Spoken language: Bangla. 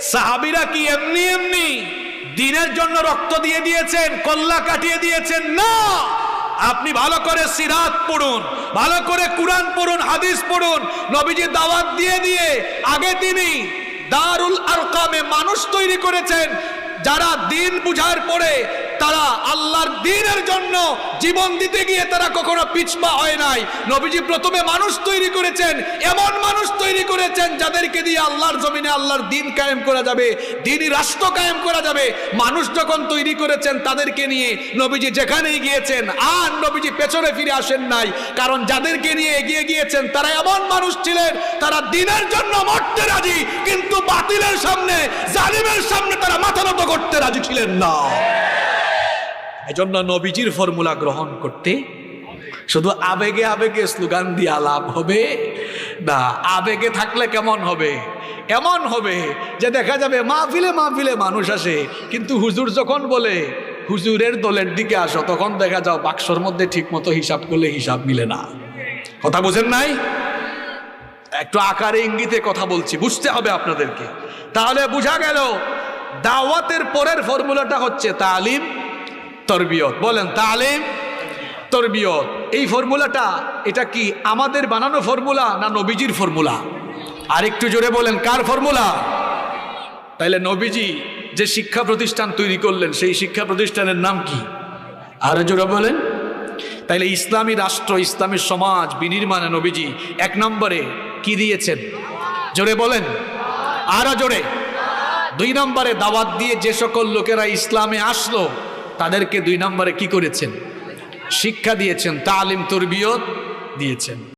সাহাবিরা কি এমনি এমনি দিনের জন্য রক্ত দিয়ে দিয়েছেন, কল্লা কাটিয়ে দিয়েছেন? না! আপনি ভালো করে সিরাত পড়ুন, ভালো করে কোরআন পড়ুন, হাদিস পড়ুন, নবীজি দাওয়াত দিয়ে দিয়ে আগে তিনি দারুল আরকামে মানুষ তৈরি করেছেন, যারা দিন বুঝার পরে তারা আল্লাহর দিনের জন্য জীবন দিতে গিয়ে তারা কখনো পিছপা হয় নাই। নবীজি প্রথমে মানুষ তৈরি করেছেন, এমন মানুষ তৈরি করেছেন যাদেরকে দিয়ে আল্লাহর জমিনে আল্লাহর দিন কায়েম করা যাবে দিনই রাষ্ট্র কায়েম করা যাবে। মানুষ যখন তৈরি করেছেন তাদেরকে নিয়ে নবীজি যেখানেই গিয়েছেন, আর নবীজি পেছনে ফিরে আসেন নাই। কারণ যাদেরকে নিয়ে এগিয়ে গিয়েছেন, তারা এমন মানুষ ছিলেন, তারা দিনের জন্য মরতে রাজি, কিন্তু বাতিলের সামনে, জালিমের সামনে তারা মাথা নত করতে রাজি ছিলেন না। এজন্য নবীজির ফর্মুলা গ্রহণ করতে শুধু আবেগে আবেগে স্লোগান দিয়া লাভ হবে না, আবেগে থাকলে কেমন হবে? এমন হবে যে দেখা যাবে মাহফিলে মাহফিলে মানুষ আসে, কিন্তু হুজুর যখন বলে, হুজুরের দলের দিকে আসো, তখন দেখা যাও বাক্সর মধ্যে ঠিক মতো হিসাব করলে হিসাব মিলে না। কথা বুঝেন নাই? একটু আকারে ইঙ্গিতে কথা বলছি, বুঝতে হবে আপনাদেরকে। তাহলে বোঝা গেল, দাওয়াতের পরের ফর্মুলাটা হচ্ছে তালিম তরবিয়ত। বলেন, তালিম, তরবিয়ত। এই ফর্মুলাটা, এটা কি আমাদের বানানো ফর্মুলা না নবীজির ফর্মুলা? আর একটু জোরে বলেন, কার ফর্মুলা? তাইলে নবীজি যে শিক্ষা প্রতিষ্ঠান তৈরি করলেন, সেই শিক্ষা প্রতিষ্ঠানের নাম কি? আরও জোরে বলেন। তাইলে ইসলামী রাষ্ট্র, ইসলামী সমাজ বিনির্মাণে নবীজি এক নম্বরে কি দিয়েছেন? জোরে বলেন। আরও জোরে। দুই নম্বরে দাওয়াত দিয়ে যে সকল লোকেরা ইসলামে আসলো তাদেরকে দুই নম্বরে কি করেছেন? শিক্ষা দিয়েছেন তালিম তরবিয়ত দিয়েছেন।